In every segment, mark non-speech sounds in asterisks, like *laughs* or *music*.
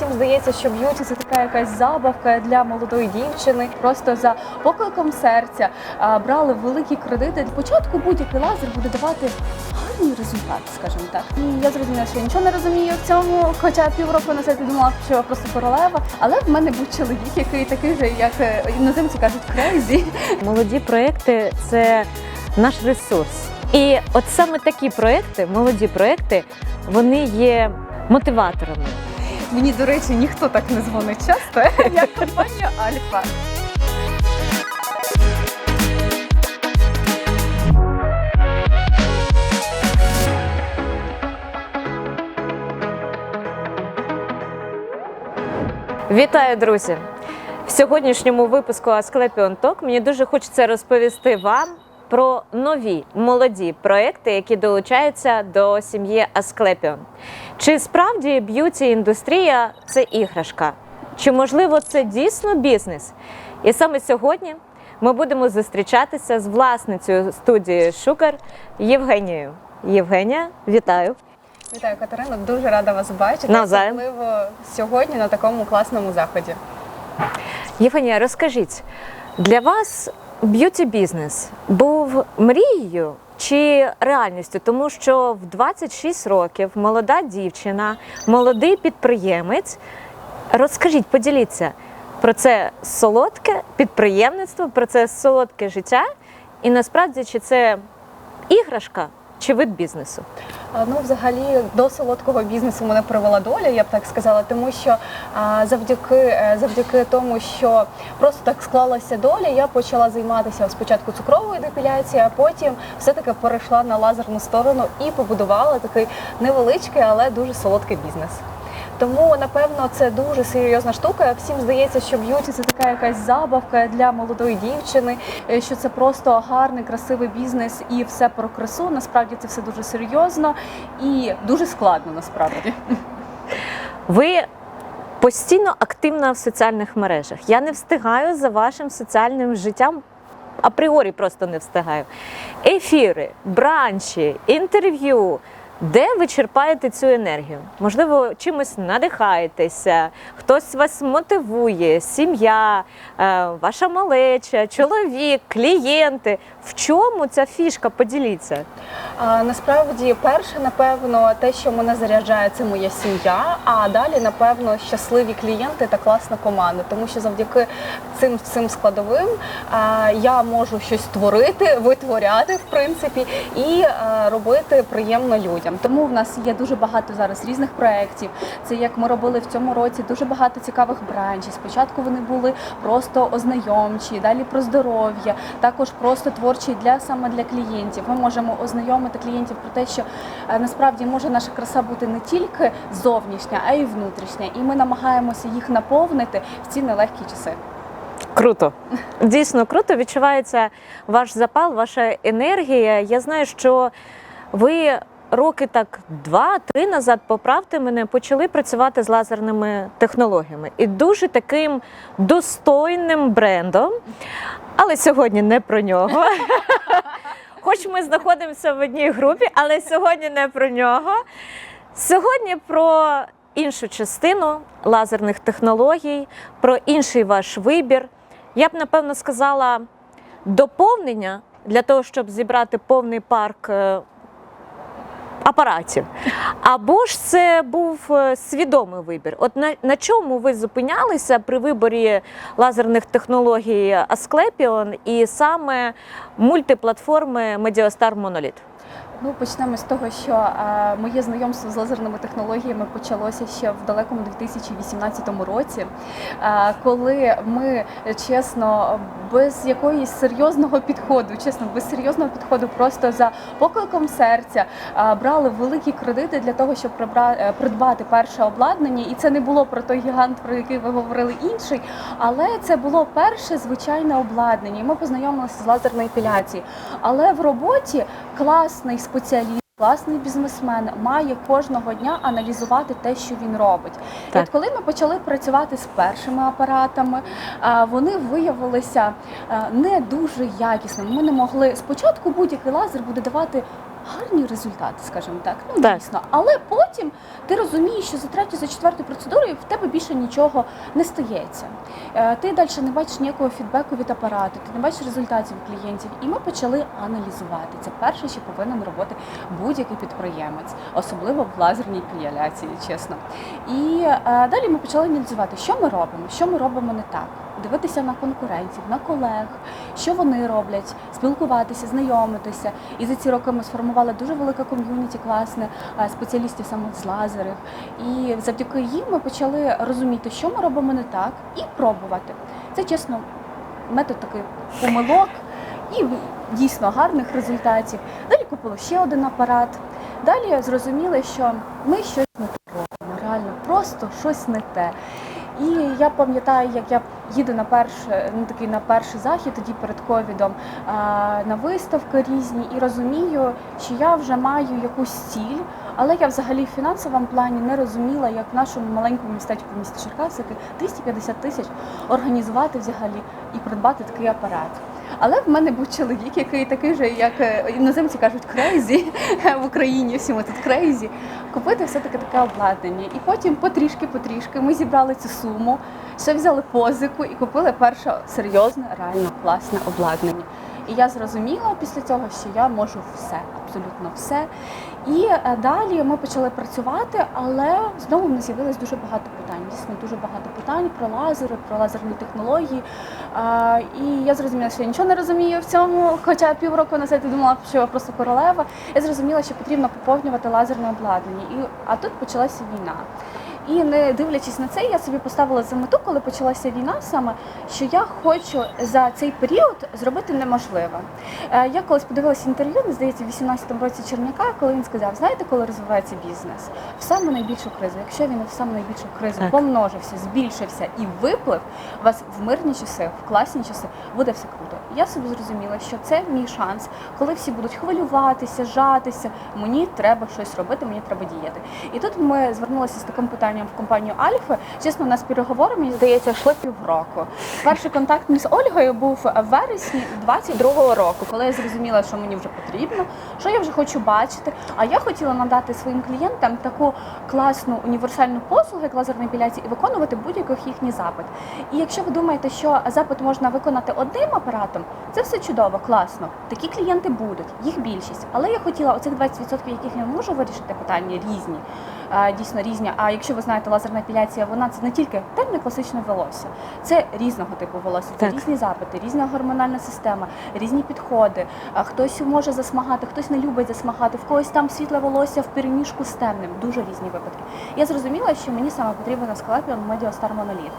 Всім здається, що б'юті це така якась забавка для молодої дівчини. Просто за покликом серця а, брали великі кредити. Спочатку будь-який лазер буде давати гарні результати, скажімо так. І я зрозуміла, що я нічого не розумію в цьому. Хоча півроку назад я думала, що я просто королева. Але в мене був чоловік, який такий же, як е, іноземці кажуть, крейзі. Молоді проекти це наш ресурс. І от саме такі проекти, молоді проекти, вони є мотиваторами. Мені, до речі, ніхто так не дзвонить часто, *laughs* як компанія Альфа. Вітаю, друзі! В сьогоднішньому випуску Asclepion Talk мені дуже хочеться розповісти вам про нові молоді проекти, які долучаються до сім'ї Asclepion. Чи справді б'юті індустрія це іграшка? Чи можливо це дійсно бізнес? І саме сьогодні ми будемо зустрічатися з власницею студії Шукар Євгенією. Євгенія, вітаю! Вітаю, Катерина. Дуже рада вас бачити. Навзаєм. Особливо сьогодні на такому класному заході. Євгенія, розкажіть, для вас б'юті бізнес був мрією чи реальністю? Тому що в 26 років молода дівчина, молодий підприємець. Розкажіть, поділіться про це солодке підприємництво, про це солодке життя, і насправді чи це іграшка чи вид бізнесу? Ну, взагалі, до солодкого бізнесу мене привела доля, я б так сказала, тому що завдяки, е, завдяки тому, що просто так склалася доля, я почала займатися спочатку цукровою депіляцією, а потім все-таки перейшла на лазерну сторону і побудувала такий невеличкий, але дуже солодкий бізнес. Тому напевно це дуже серйозна штука. Всім здається, що б'юті це така якась забавка для молодої дівчини, е, що це просто гарний, красивий бізнес і все про красу. Насправді це все дуже серйозно і дуже складно насправді. Ви постійно активна в соціальних мережах. Я не встигаю за вашим соціальним життям. Апріорі просто не встигаю. Ефіри, бранчі, інтерв'ю. Де ви черпаєте цю енергію? Можливо, чимось надихаєтеся, хтось вас мотивує, сім'я, е, ваша малеча, чоловік, клієнти. В чому ця фішка? Поділіться. А, насправді, перше, напевно, те, що мене заряджає, це моя сім'я. А далі, напевно, щасливі клієнти та класна команда. Тому що завдяки цим цим складовим а, я можу щось творити, витворяти, в принципі, і а, робити приємно людям. Тому в нас є дуже багато зараз різних проєктів. Це як ми робили в цьому році, дуже багато цікавих бранчів. Спочатку вони були просто ознайомчі, далі про здоров'я, також просто творчі для саме для клієнтів. Ми можемо ознайомити клієнтів про те, що е, насправді може наша краса бути не тільки зовнішня, а й внутрішня. І ми намагаємося їх наповнити в ці нелегкі часи. Круто. Дійсно круто. Відчувається ваш запал, ваша енергія. Я знаю, що ви роки так два-три назад, поправте мене, почали працювати з лазерними технологіями і дуже таким достойним брендом. Але сьогодні не про нього. *laughs* Хоч ми знаходимося в одній групі, але сьогодні не про нього. Сьогодні про іншу частину лазерних технологій, про інший ваш вибір. Я б напевно сказала доповнення для того, щоб зібрати повний парк е, апаратів. Або ж це був е, свідомий вибір. От на, на чому ви зупинялися при виборі лазерних технологій Asclepion і саме мультиплатформи Mediastar Monolith? Ну, почнемо з того, що е, моє знайомство з лазерними технологіями почалося ще в далекому 2018 році, е, коли ми чесно, без якоїсь серйозного підходу, чесно, без серйозного підходу, просто за покликом серця е, брали великі кредити для того, щоб прибра- е, придбати перше обладнання. І це не було про той гігант, про який ви говорили інший, але це було перше звичайне обладнання. І ми познайомилися з лазерною епіляцією. Але в роботі класний спеціаліст. Власний бізнесмен має кожного дня аналізувати те, що він робить. І от коли ми почали працювати з першими апаратами, вони виявилися не дуже якісними. Ми не могли спочатку будь-який лазер буде давати гарні результати, скажімо так. Ну, Так. дійсно. Але потім ти розумієш, що за третю, за четверту процедурою в тебе більше нічого не стається. Е, Ти далі не бачиш ніякого фідбеку від апарату, ти не бачиш результатів клієнтів. І ми почали аналізувати. Це перше, що повинен робити будь-який підприємець, особливо в лазерній піляляції, чесно. І е, далі ми почали аналізувати, що ми робимо, що ми робимо не так. Дивитися на конкурентів, на колег, що вони роблять, спілкуватися, знайомитися. І за ці роки ми сформували дуже велике ком'юніті класне е, спеціалістів саме з лазерів. І завдяки їм ми почали розуміти, що ми робимо не так, і пробувати. Це чесно, метод такий помилок і дійсно гарних результатів. Далі купили ще один апарат. Далі зрозуміли, що ми щось не робимо, реально просто щось не те. І я пам'ятаю, як я їду на перший, ну, такий на перший захід, тоді перед ковідом, на виставки різні, і розумію, що я вже маю якусь ціль, але я взагалі в фінансовому плані не розуміла, як в нашому маленькому містечку місті Черкасики 250 тисяч організувати взагалі і придбати такий апарат. Але в мене був чоловік, який такий же, як е, іноземці кажуть, крейзі *laughs* в Україні. Всі ми тут крейзі. Купити все таки таке обладнання. І потім потрішки-потрішки ми зібрали цю суму, ще взяли позику і купили перше серйозне, реально класне обладнання. І я зрозуміла після цього, що я можу все, абсолютно все. І е, далі ми почали працювати, але знову в нас з'явилось дуже багато питань. Дійсно, дуже багато питань про лазери, про лазерні технології. А, і я зрозуміла, що я нічого не розумію в цьому. Хоча півроку назад я думала, що я просто королева. Я зрозуміла, що потрібно поповнювати лазерне обладнання. І, а тут почалася війна. І не дивлячись на це, я собі поставила за мету, коли почалася війна, саме що я хочу за цей період зробити неможливе. Е, Я колись подивилася інтерв'ю, не здається, в 18-му році Черняка, коли він сказав: знаєте, коли розвивається бізнес? В саму найбільшу кризу. Якщо він в саму найбільшу кризу Так. помножився, збільшився і виплив, у вас в мирні часи, в класні часи буде все круто. Я собі зрозуміла, що це мій шанс, коли всі будуть хвилюватися, жатися. Мені треба щось робити, мені треба діяти. І тут ми звернулися з таким питанням в компанію Альфа. Чесно, у нас переговори, мені здається, йшли півроку. Перший контакт з Ольгою був в вересні 22-го року, коли я зрозуміла, що мені вже потрібно, що я вже хочу бачити. А я хотіла надати своїм клієнтам таку класну універсальну послугу, як лазерна епіляція, і виконувати будь-який їхній запит. І якщо ви думаєте, що запит можна виконати одним апаратом, це все чудово, класно. Такі клієнти будуть, їх більшість. Але я хотіла оцих 20%, яких я можу вирішити питання різні, дійсно різні. А якщо ви знаєте, лазерна епіляція, вона це не тільки темне класичне волосся, це різного типу волосся, це Так. різні запити, різна гормональна система, різні підходи. Хтось може засмагати, хтось не любить засмагати, в когось там світле волосся в переміжку з темним. Дуже різні випадки. Я зрозуміла, що мені саме потрібен Medio Star Monolith.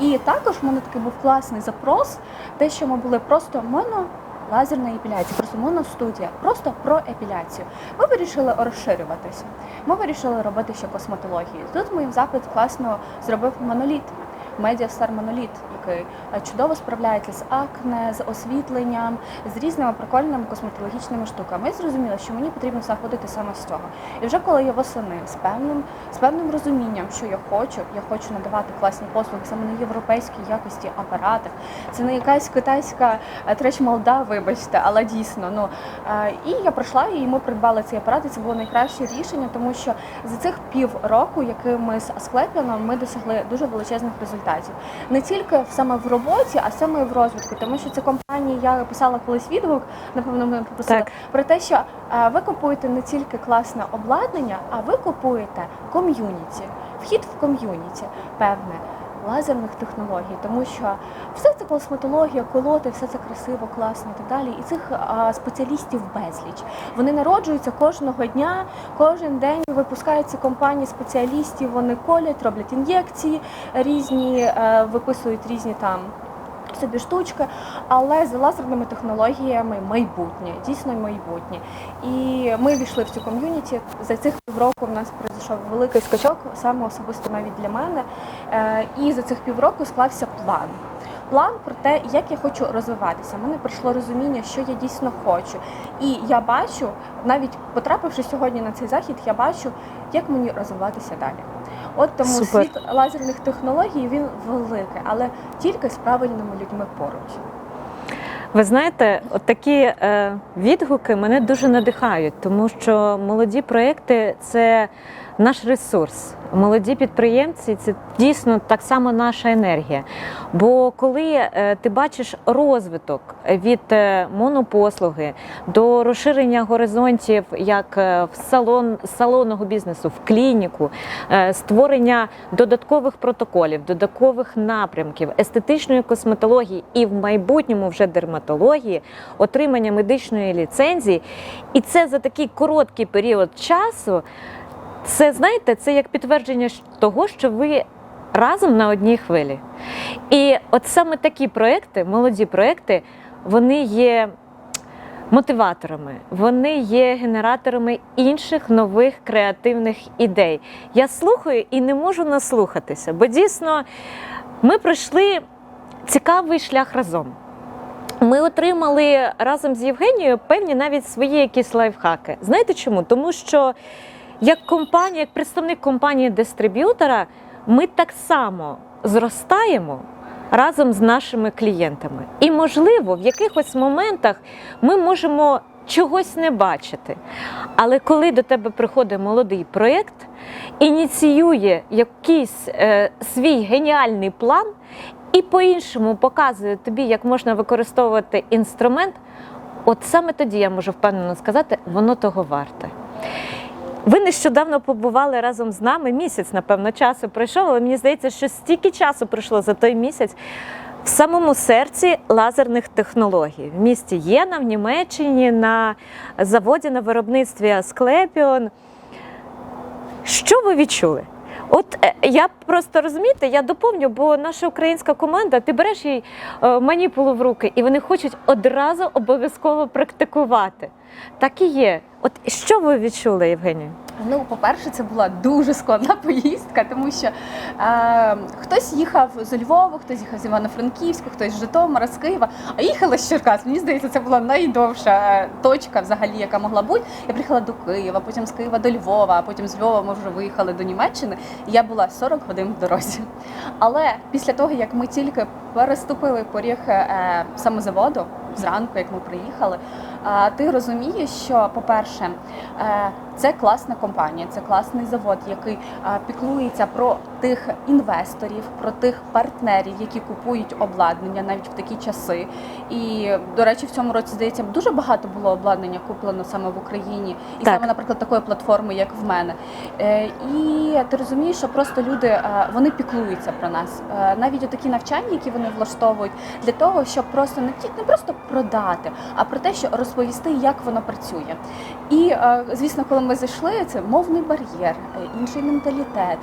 І також в мене такий був класний запрос, те, що ми були просто моно. Лазерна епіляція, просто моностудія, просто про епіляцію. Ми вирішили розширюватися. Ми вирішили робити ще косметологію. Тут моїм запит класно зробив моноліт. Медіастар моноліт, який е, чудово справляється з акне, з освітленням, з різними прикольними косметологічними штуками. Я зрозуміла, що мені потрібно заходити саме з цього. І вже коли я восени з певним, з певним розумінням, що я хочу, я хочу надавати класні послуги саме на європейській якості апаратах. Це не якась китайська е, треч-молда, вибачте, але дійсно. Ну е, і я прийшла і ми придбали цей апарат, і це було найкраще рішення, тому що за цих півроку, який ми з Асклепіаном, ми досягли дуже величезних результатів. Не тільки саме в роботі, а саме і в розвитку, тому що це компанії, я писала колись відгук, напевно, мене попросили про те, що е, ви купуєте не тільки класне обладнання, а ви купуєте ком'юніті, вхід в ком'юніті, певне. Лазерних технологій, тому що все це косметологія, колоти, все це красиво, класно і так далі. І цих а, спеціалістів безліч. Вони народжуються кожного дня, кожен день випускаються компанії спеціалістів. Вони колять, роблять ін'єкції різні, е, виписують різні там. Собі штучки, але з лазерними технологіями майбутнє, дійсно майбутнє. І ми війшли в цю ком'юніті. За цих півроку в нас пройшов великий скачок, саме особисто навіть для мене. Е, І за цих півроку склався план. План про те, як я хочу розвиватися. Мене прийшло розуміння, що я дійсно хочу. І я бачу, навіть потрапивши сьогодні на цей захід, я бачу, як мені розвиватися далі. От тому Супер. світ лазерних технологій він великий, але тільки з правильними людьми поруч. Ви знаєте, от такі е, відгуки мене дуже надихають, тому що молоді проекти це наш ресурс. Молоді підприємці це дійсно так само наша енергія. Бо коли е, ти бачиш розвиток від е, монопослуги до розширення горизонтів як е, в салон салонного бізнесу, в клініку, створення додаткових протоколів, додаткових напрямків, естетичної косметології і в майбутньому вже дерматології, отримання медичної ліцензії, і це за такий короткий період часу. Це знаєте, це як підтвердження того, що ви разом на одній хвилі. І от саме такі проекти, молоді проекти, вони є мотиваторами, вони є генераторами інших нових креативних ідей. Я слухаю і не можу наслухатися, бо дійсно ми пройшли цікавий шлях разом. Ми отримали разом з Євгенією певні навіть свої якісь лайфхаки. Знаєте чому? Тому що як компанія, як представник компанії-дистриб'ютора, ми так само зростаємо разом з нашими клієнтами. І, можливо, в якихось моментах ми можемо чогось не бачити. Але коли до тебе приходить молодий проєкт, ініціює якийсь е, свій геніальний план і по-іншому показує тобі, як можна використовувати інструмент, от саме тоді я можу впевнено сказати, воно того варте. Ви нещодавно побували разом з нами. Місяць, напевно, часу пройшов, але мені здається, що стільки часу пройшло за той місяць в самому серці лазерних технологій в місті Єна в Німеччині на заводі на виробництві Асклепіон. Що ви відчули? От е, я просто розумієте, я доповню, бо наша українська команда, ти береш їй е, маніпулу в руки, і вони хочуть одразу обов'язково практикувати. Так і є. От що ви відчули, Євгенія? Ну, по-перше, це була дуже складна поїздка, тому що е, хтось їхав з Львова, хтось їхав з Івано-Франківська, хтось з Житомира, з Києва, а їхала з Черкас. Мені здається, це була найдовша е, точка, взагалі, яка могла бути. Я приїхала до Києва, потім з Києва до Львова, а потім з Львова ми вже виїхали до Німеччини. І я була 40 годин в дорозі. Але після того, як ми тільки переступили поріг е, саме заводу, зранку, як ми приїхали, ти розумієш, що, по-перше, е, це класна компанія, це класний завод, який піклується про тих інвесторів, про тих партнерів, які купують обладнання навіть в такі часи. І, до речі, в цьому році здається дуже багато було обладнання куплено саме в Україні, і Так. саме, наприклад, такої платформи, як в мене. Е, І ти розумієш, що просто люди е, вони піклуються про нас. Е, Навіть такі навчання, які вони влаштовують, для того, щоб просто не не просто продати, а про те, що розповісти, як воно працює. І звісно, коли ми зайшли, це мовний бар'єр, інший менталітет.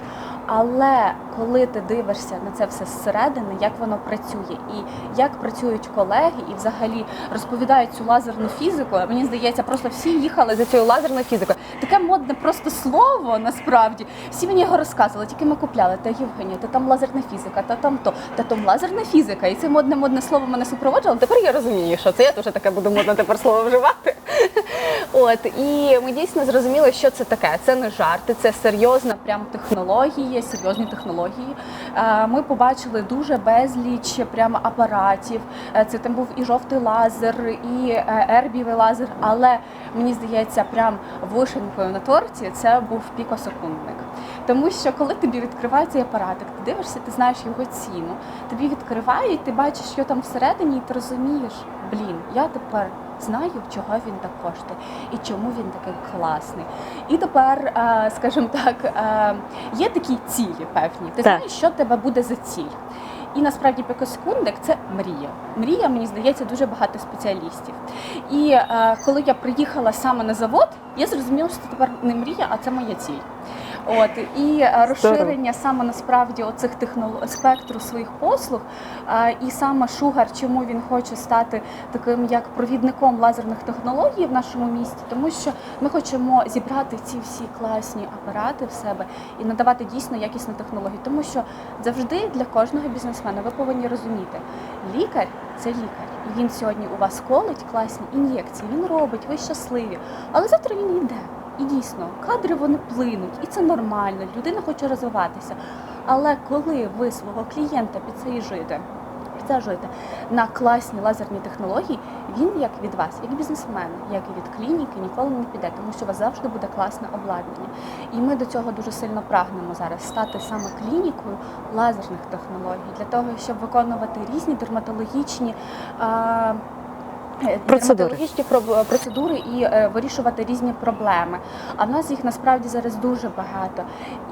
Але коли ти дивишся на це все зсередини, як воно працює, і як працюють колеги, і взагалі розповідають цю лазерну фізику, мені здається, просто всі їхали за цією лазерною фізикою. Таке модне просто слово насправді. Всі мені його розказували, тільки ми купляли. Та Євгенія, та там лазерна фізика, та там то, та там лазерна фізика. І це модне модне слово мене супроводжувало. Тепер я розумію, що це я теж таке буду модно тепер слово вживати. *laughs* От і ми дійсно зрозуміли, що це таке. Це не жарти, це серйозна прям технологія, серйозні технології. Е, Ми побачили дуже безліч прямо апаратів. Е, Це там був і жовтий лазер, і е, ербівий лазер. Але мені здається, прям вишенькою на торті це був пікосекундник. Тому що коли тобі відкривають цей апаратик, ти дивишся, ти знаєш його ціну. Тобі відкривають, ти бачиш, що там всередині, і ти розумієш, блін, я тепер знаю, чого він так коштує і чому він такий класний. І тепер, е, скажімо так, е, є такі цілі певні. Ти знаєш, що тебе буде за ціль. І насправді пікосекундник це мрія. Мрія, мені здається, дуже багато спеціалістів. І е, коли я приїхала саме на завод, я зрозуміла, що це тепер не мрія, а це моя ціль. От і е, розширення саме насправді оцих технолог... спектру своїх послуг, і саме Шугар, чому він хоче стати таким як провідником лазерних технологій в нашому місті, тому що ми хочемо зібрати ці всі класні апарати в себе і надавати дійсно якісні технології. Тому що завжди для кожного бізнесмена ви повинні розуміти, лікар це лікар, і він сьогодні у вас колить класні ін'єкції, він робить, ви щасливі, але завтра він йде. І дійсно, кадри вони плинуть, і це нормально. Людина хоче розвиватися. Але коли ви свого клієнта підсаїжуєте стежуєте на класні лазерні технології, він як від вас, як бізнесмен, як і від клініки, ніколи не піде, тому що у вас завжди буде класне обладнання. І ми до цього дуже сильно прагнемо зараз стати саме клінікою лазерних технологій для того, щоб виконувати різні дерматологічні. Е, Процедури. дерматологічні процедури і е, вирішувати різні проблеми. А в нас їх насправді зараз дуже багато.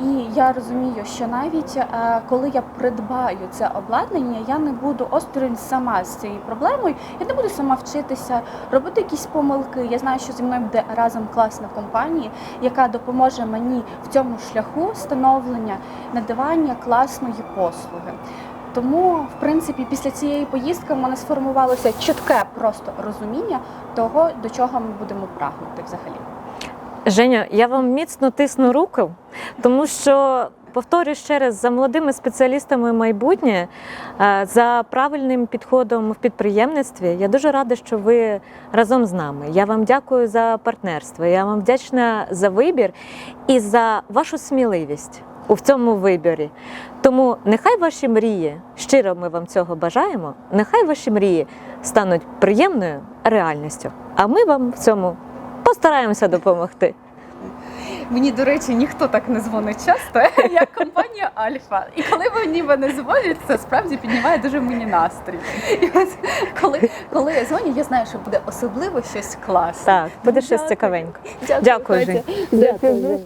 І я розумію, що навіть е, коли я придбаю це обладнання, я не буду осторонь сама з цією проблемою. Я не буду сама вчитися, робити якісь помилки. Я знаю, що зі мною буде разом класна компанія, яка допоможе мені в цьому шляху становлення, надавання класної послуги. Тому, в принципі, після цієї поїздки в мене сформувалося чітке просто розуміння того, до чого ми будемо прагнути взагалі. Женя, я вам міцно тисну руку, тому що. Повторюю ще раз, за молодими спеціалістами майбутнє, е, за правильним підходом в підприємництві. Я дуже рада, що ви разом з нами. Я вам дякую за партнерство. Я вам вдячна за вибір і за вашу сміливість у цьому виборі. Тому нехай ваші мрії, щиро ми вам цього бажаємо, нехай ваші мрії стануть приємною реальністю. А ми вам в цьому постараємося допомогти. Мені, до речі, ніхто так не дзвонить часто, *laughs* як компанія Альфа. І коли мені вони дзвонять, це справді піднімає дуже мені настрій. І от коли, коли я дзвоню, я знаю, що буде особливо щось класне. Так, буде щось Дякую. цікавенько. Дякую, Дякую, Дякую.